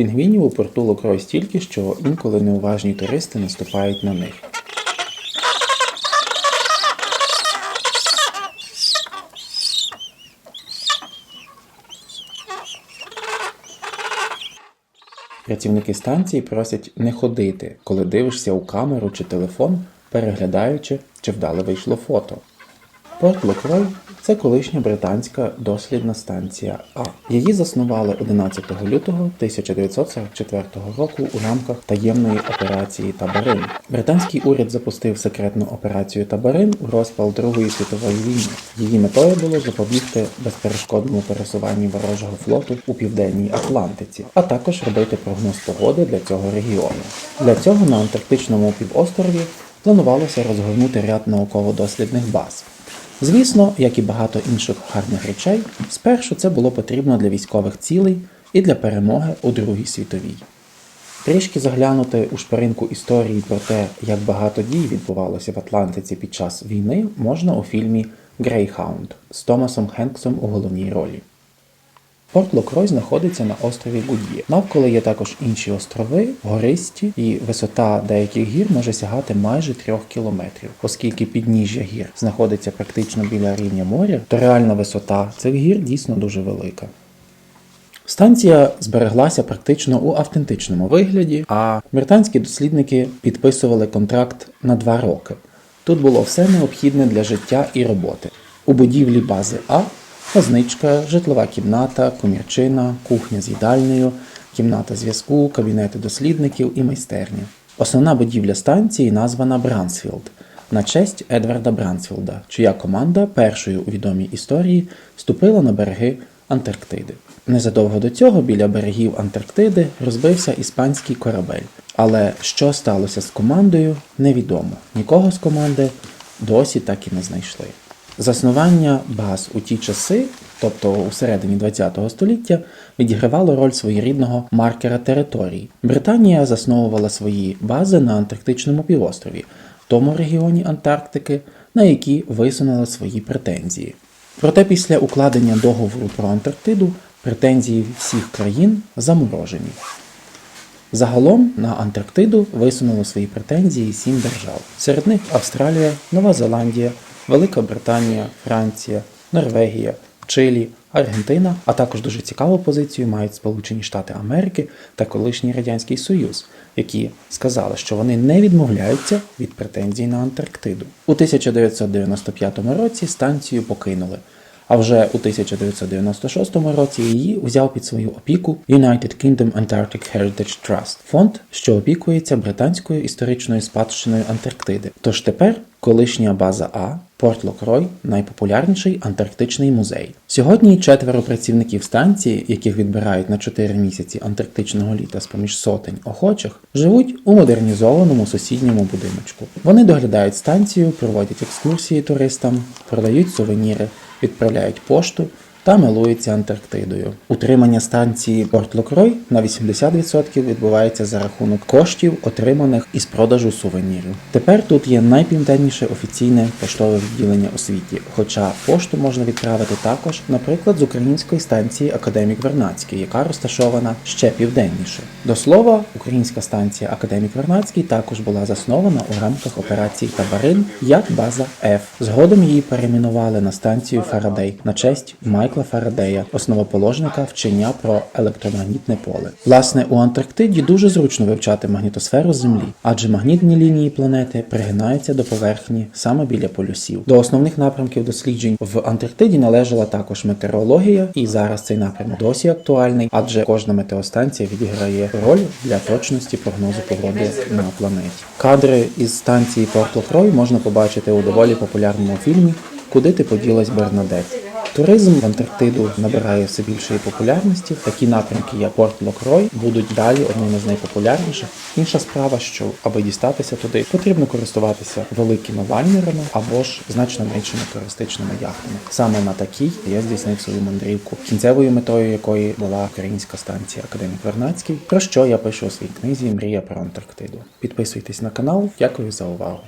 Пінгвінів у порту Локрой стільки, що інколи неуважні туристи наступають на них. Працівники станції просять не ходити, коли дивишся у камеру чи телефон, переглядаючи, чи вдало вийшло фото. Порт Локрой це колишня британська дослідна станція А. Її заснували 11 лютого 1944 року у рамках таємної операції Табарин. Британський уряд запустив секретну операцію Табарин у розпал Другої світової війни. Її метою було запобігти безперешкодному пересуванню ворожого флоту у південній Атлантиці, а також робити прогноз погоди для цього регіону. Для цього на Антарктичному півострові планувалося розгорнути ряд науково-дослідних баз. Звісно, як і багато інших гарних речей, спершу це було потрібно для військових цілей і для перемоги у Другій світовій. Трішки заглянути у шпаринку історії про те, як багато дій відбувалося в Атлантиці під час війни, можна у фільмі Грейхаунд з Томасом Хенксом у головній ролі. Порт Локрой знаходиться на острові Гуд'є. Навколо є також інші острови, гористі, і висота деяких гір може сягати майже трьох кілометрів. Оскільки підніжжя гір знаходиться практично біля рівня моря, то реальна висота цих гір дійсно дуже велика. Станція збереглася практично у автентичному вигляді, а британські дослідники підписували контракт на два роки. Тут було все необхідне для життя і роботи. У будівлі бази А Возничка, житлова кімната, комірчина, кухня з їдальнею, кімната зв'язку, кабінети дослідників і майстерня. Основна будівля станції названа Брансфілд на честь Едварда Брансфілда, чия команда першою у відомій історії ступила на береги Антарктиди. Незадовго до цього біля берегів Антарктиди розбився іспанський корабель. Але що сталося з командою, невідомо. Нікого з команди досі так і не знайшли. Заснування баз у ті часи, тобто у середині ХХ століття, відігравало роль своєрідного маркера територій. Британія засновувала свої бази на Антарктичному півострові, тому регіоні Антарктики, на які висунула свої претензії. Проте після укладення договору про Антарктиду претензії всіх країн заморожені. Загалом на Антарктиду висунуло свої претензії сім держав. Серед них Австралія, Нова Зеландія, Велика Британія, Франція, Норвегія, Чилі, Аргентина, а також дуже цікаву позицію мають Сполучені Штати Америки та колишній Радянський Союз, які сказали, що вони не відмовляються від претензій на Антарктиду. У 1995 році станцію покинули. А вже у 1996 році її взяв під свою опіку United Kingdom Antarctic Heritage Trust – фонд, що опікується британською історичною спадщиною Антарктиди. Тож тепер колишня база А, Порт Локрой найпопулярніший антарктичний музей. Сьогодні четверо працівників станції, яких відбирають на 4 місяці антарктичного літа з поміж сотень охочих, живуть у модернізованому сусідньому будиночку. Вони доглядають станцію, проводять екскурсії туристам, продають сувеніри відправляють пошту та милуються Антарктидою. Утримання станції Порт Локрой на 80% відбувається за рахунок коштів, отриманих із продажу сувенірів. Тепер тут є найпівденніше офіційне поштове відділення у світі, хоча пошту можна відправити також, наприклад, з української станції Академік Вернацький, яка розташована ще південніше. До слова, українська станція Академік Вернацький також була заснована у рамках операції Табарин як база F. Згодом її перейменували на станцію Фарадей на честь Майкла Фарадея, основоположника вчення про електромагнітне поле. Власне, у Антарктиді дуже зручно вивчати магнітосферу Землі, адже магнітні лінії планети пригинаються до поверхні саме біля полюсів. До основних напрямків досліджень в Антарктиді належала також метеорологія, і зараз цей напрямок досі актуальний, адже кожна метеостанція відіграє роль для точності прогнозу погоди на планеті. Кадри із станції Порт Локрой можна побачити у доволі популярному фільмі Куди ти поділась Бернадет. Туризм в Антарктиду набирає все більшої популярності. Такі напрямки, як Порт Локрой, будуть далі одними з найпопулярніших. Інша справа, що аби дістатися туди, потрібно користуватися великими лайнерами або ж значно меншими туристичними яхтами. Саме на такій я здійснив свою мандрівку, кінцевою метою якої була українська станція Академік Вернацький, про що я пишу у своїй книзі Мрія про Антарктиду. Підписуйтесь на канал. Дякую за увагу.